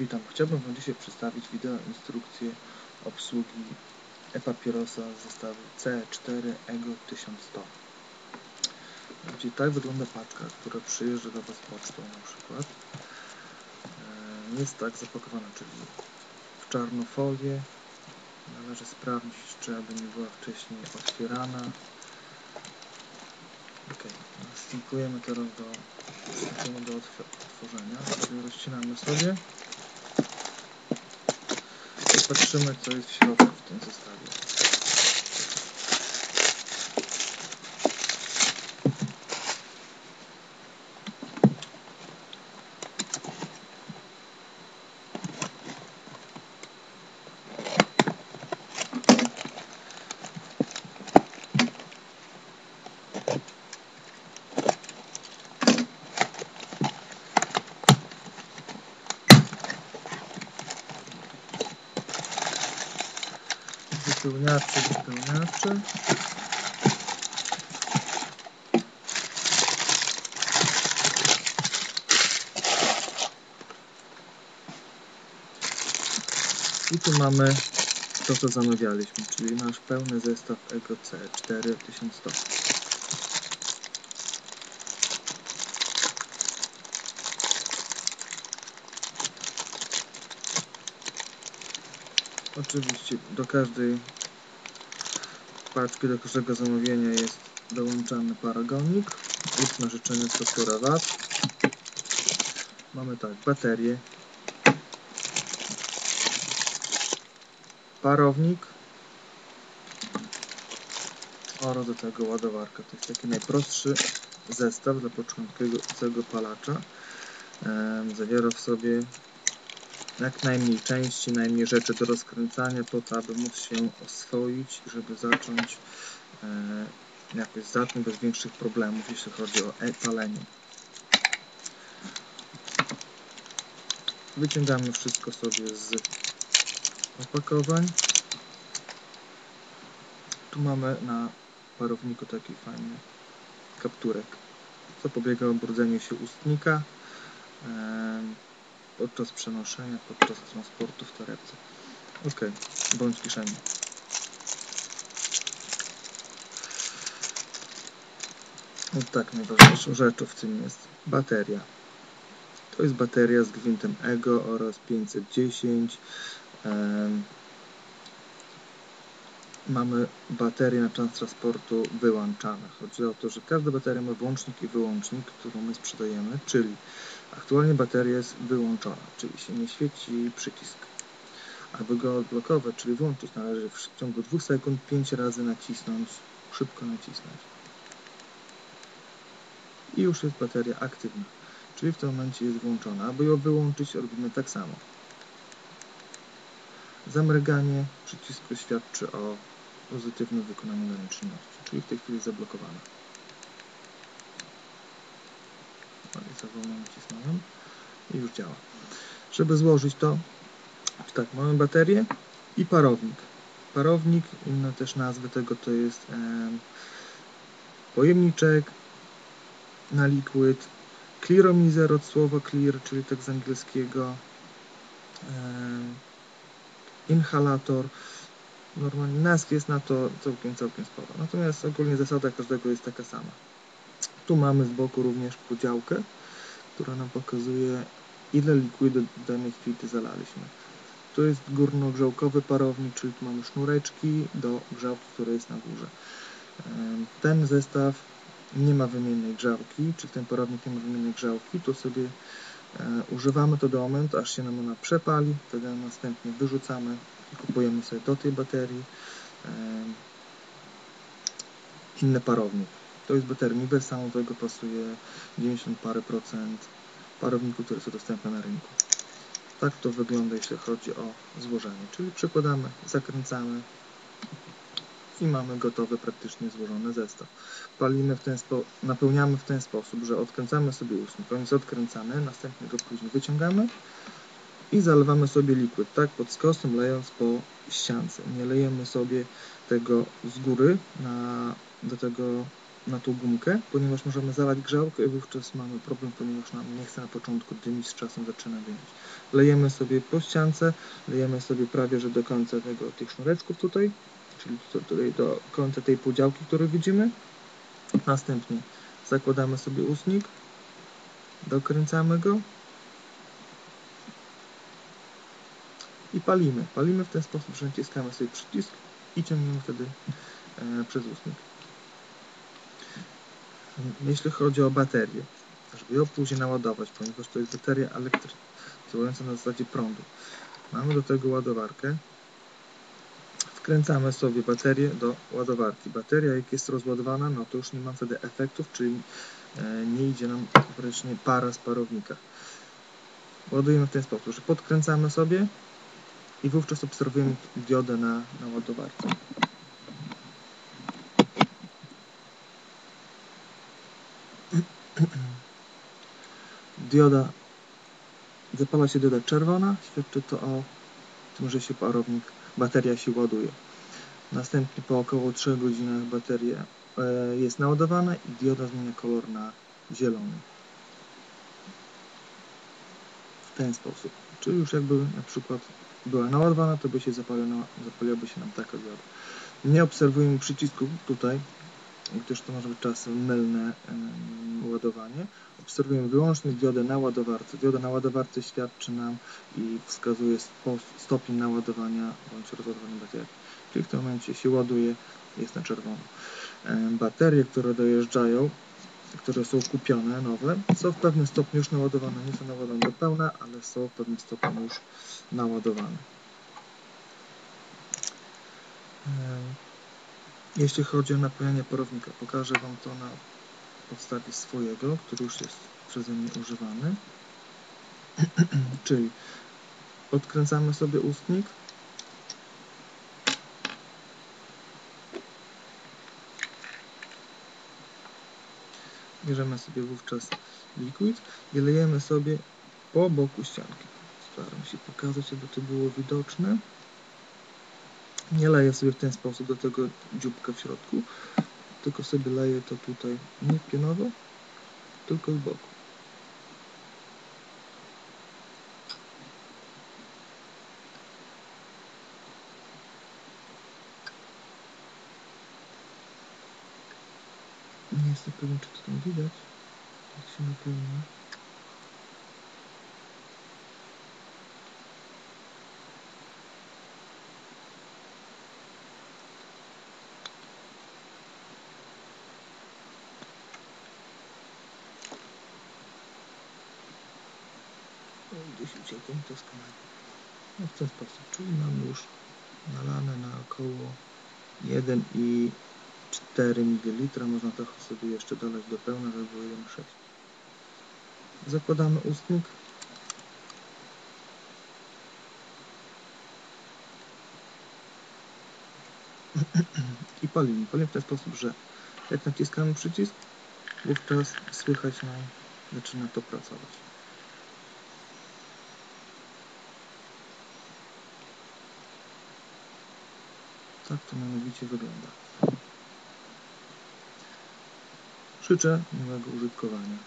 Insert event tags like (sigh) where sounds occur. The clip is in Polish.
Witam, chciałbym Wam dzisiaj przedstawić wideo instrukcję obsługi e-papierosa zestawu C4 EGO 1100. Czyli tak wygląda paczka, która przyjeżdża do Was pocztą na przykład. E, Jest tak zapakowana, czyli w czarną folię. Należy sprawdzić, czy aby nie była wcześniej otwierana. Ok, wstępujemy teraz do, do otworzenia, rozcinamy sobie patrzymy co jest w środku w tym zestawie. Wypełniacze, wypełniacze. I tu mamy to, co zamawialiśmy, czyli nasz pełny zestaw EGO C4 Oczywiście do każdej paczki, do każdego zamówienia jest dołączany paragonik. Lub na życzenie doktora Was. Mamy tak, baterię, parownik oraz do tego ładowarka. To jest taki najprostszy zestaw dla początkującego palacza. Zawiera w sobie jak najmniej części, najmniej rzeczy do rozkręcania po to, aby móc się oswoić, żeby zacząć e, jakoś zacząć bez większych problemów, jeśli chodzi o e-palenie. Wyciągamy wszystko sobie z opakowań. Tu mamy na parowniku taki fajny kapturek. Zapobiega obrudzeniu się ustnika. E, podczas przenoszenia, podczas transportu w torebce. Ok, bądź kieszeni. No tak, najważniejszą rzeczą w tym jest bateria. To jest bateria z gwintem EGO oraz 510. Um, mamy baterię na czas transportu wyłączane. Chodzi o to, że każda bateria ma włącznik i wyłącznik, którą my sprzedajemy, czyli aktualnie bateria jest wyłączona, czyli się nie świeci przycisk. Aby go odblokować, czyli włączyć, należy w ciągu 2 sekund 5 razy nacisnąć, szybko nacisnąć. I już jest bateria aktywna, czyli w tym momencie jest włączona. Aby ją wyłączyć, robimy tak samo. Zamryganie przycisku świadczy o pozytywnym wykonaniu danej czynności, czyli w tej chwili jest zablokowana. za wolno nacisnąłem i już działa. Żeby złożyć to, tak, mamy baterię i parownik. Parownik, inne też nazwy tego to jest e, pojemniczek na liquid, clearomizer od słowa clear, czyli tak z angielskiego, e, inhalator, normalnie nazw jest na to całkiem, całkiem sporo. Natomiast ogólnie zasada każdego jest taka sama. Tu mamy z boku również podziałkę, która nam pokazuje ile likwidu danej chwili zalaliśmy. Tu jest górnogrzałkowy parownik, czyli tu mamy sznureczki do grzałki, która jest na górze. Ten zestaw nie ma wymiennej grzałki, czy ten parownik nie ma wymiennej grzałki, to sobie e, używamy to do momentu, aż się nam ona przepali, wtedy następnie wyrzucamy kupujemy sobie do tej baterii inny parownik. To jest baterii samo do tego pasuje 90 parę procent parowników, które są dostępne na rynku. Tak to wygląda, jeśli chodzi o złożenie. Czyli przykładamy, zakręcamy i mamy gotowy, praktycznie złożony zestaw. Palimy w ten spo napełniamy w ten sposób, że odkręcamy sobie ustnik, on jest odkręcany, następnie go później wyciągamy i zalewamy sobie liquid, tak, pod skosem lejąc po ściance. Nie lejemy sobie tego z góry na, do tego na tą gumkę, ponieważ możemy zalać grzałkę i wówczas mamy problem, ponieważ nam nie chce na początku dymić, z czasem zaczyna dymić. Lejemy sobie po ściance, lejemy sobie prawie, że do końca tego, tych sznureczków tutaj, czyli tutaj do końca tej podziałki, którą widzimy. Następnie zakładamy sobie ustnik, dokręcamy go i palimy. Palimy w ten sposób, że naciskamy sobie przycisk i ciągniemy wtedy e, przez ustnik. Jeśli chodzi o baterię, żeby ją później naładować, ponieważ to jest bateria elektryczna, działająca na zasadzie prądu. Mamy do tego ładowarkę. Wkręcamy sobie baterię do ładowarki. Bateria jak jest rozładowana, no to już nie ma wtedy efektów, czyli e, nie idzie nam praktycznie para z parownika. Ładujemy w ten sposób, że podkręcamy sobie i wówczas obserwujemy diodę na, na ładowarce. Dioda, zapala się dioda czerwona, świadczy to o tym, że się parownik, bateria się ładuje. Następnie po około 3 godzinach bateria e, jest naładowana i dioda zmienia kolor na zielony. W ten sposób. Czyli już jakby na przykład była naładowana, to by się zapaliła, zapaliłaby się nam taka dioda. Nie obserwujemy przycisku tutaj, gdyż to może być czasem mylne ładowanie. Obserwujemy wyłącznie diodę na ładowarce. Dioda na ładowarce świadczy nam i wskazuje stopień naładowania bądź rozładowania baterii. Czyli w tym momencie się ładuje, jest na czerwono. Baterie, które dojeżdżają, które są kupione, nowe, są w pewnym stopniu już naładowane. Nie są naładowane do pełna, ale są w pewnym stopniu już naładowane. Jeśli chodzi o napojenie parownika, pokażę Wam to na podstawie swojego, który już jest przeze mnie używany. (clears throat) Czyli odkręcamy sobie ustnik. Bierzemy sobie wówczas liquid i lejemy sobie po boku ścianki. Staram się pokazać, aby to było widoczne. Nie leję sobie w ten sposób do tego dzióbka w środku, tylko sobie leję to tutaj nie pionowo, tylko z boku. Nie jestem pewien, czy to tam widać, jak się napełnia. gdzieś uciekłem kamery. No w ten sposób, czyli mamy już nalane na około 1,4 ml. Można trochę sobie jeszcze dolać do pełna, żeby było 1,6. Zakładamy ustnik. I palimy. Palimy w ten sposób, że jak naciskamy przycisk, wówczas słychać nam zaczyna to pracować. Tak to mianowicie wygląda. Życzę miłego użytkowania.